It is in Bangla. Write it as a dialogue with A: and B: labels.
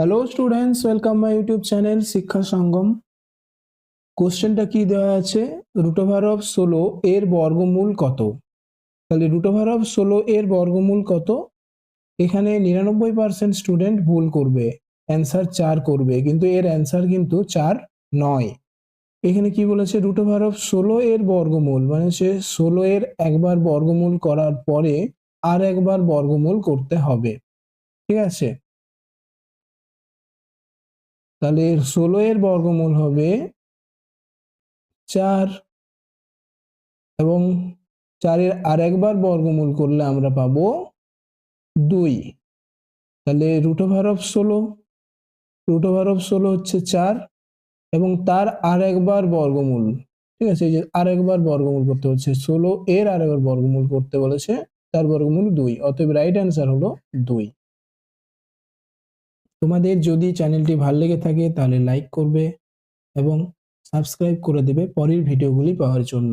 A: Hello students welcome my YouTube channel Shiksha Sangam কোশ্চেনটা কি দেওয়া আছে? রুট ওভার অফ ষোলো, এর বর্গমূল কত? তাহলে রুট ওভার অফ ষোলো, এর বর্গমূল কত? এখানে নিরানব্বই পার্সেন্ট স্টুডেন্ট ভুল করবে অ্যান্সার চার করবে, কিন্তু এর অ্যান্সার কিন্তু চার নয়। এখানে কি বলেছে? রুট ওভার অফ ষোলো, এর বর্গমূল মানে সে ষোলো এর একবার বর্গমূল করার পরে আর একবার বর্গমূল করতে হবে। ঠিক আছে? তাহলে ষোলো এর বর্গমূল হবে চার এবং চারের আরেকবার বর্গমূল করলে আমরা পাবো দুই। তাহলে রুট ওভার অফ ষোলো রুট ওভার অফ ষোলো হচ্ছে চার এবং তার আরেকবার বর্গমূল, ঠিক আছে? এই যে আরেকবার বর্গমূল করতে হচ্ছে ষোলো এর আরেকবার বর্গমূল করতে বলেছে, তার বর্গমূল দুই, অতএব রাইট অ্যান্সার হলো দুই। তোমাদের যদি চ্যানেলটি ভালো লেগে থাকে তাহলে লাইক করবে এবং সাবস্ক্রাইব করে দেবে পরের ভিডিওগুলি পাওয়ার জন্য।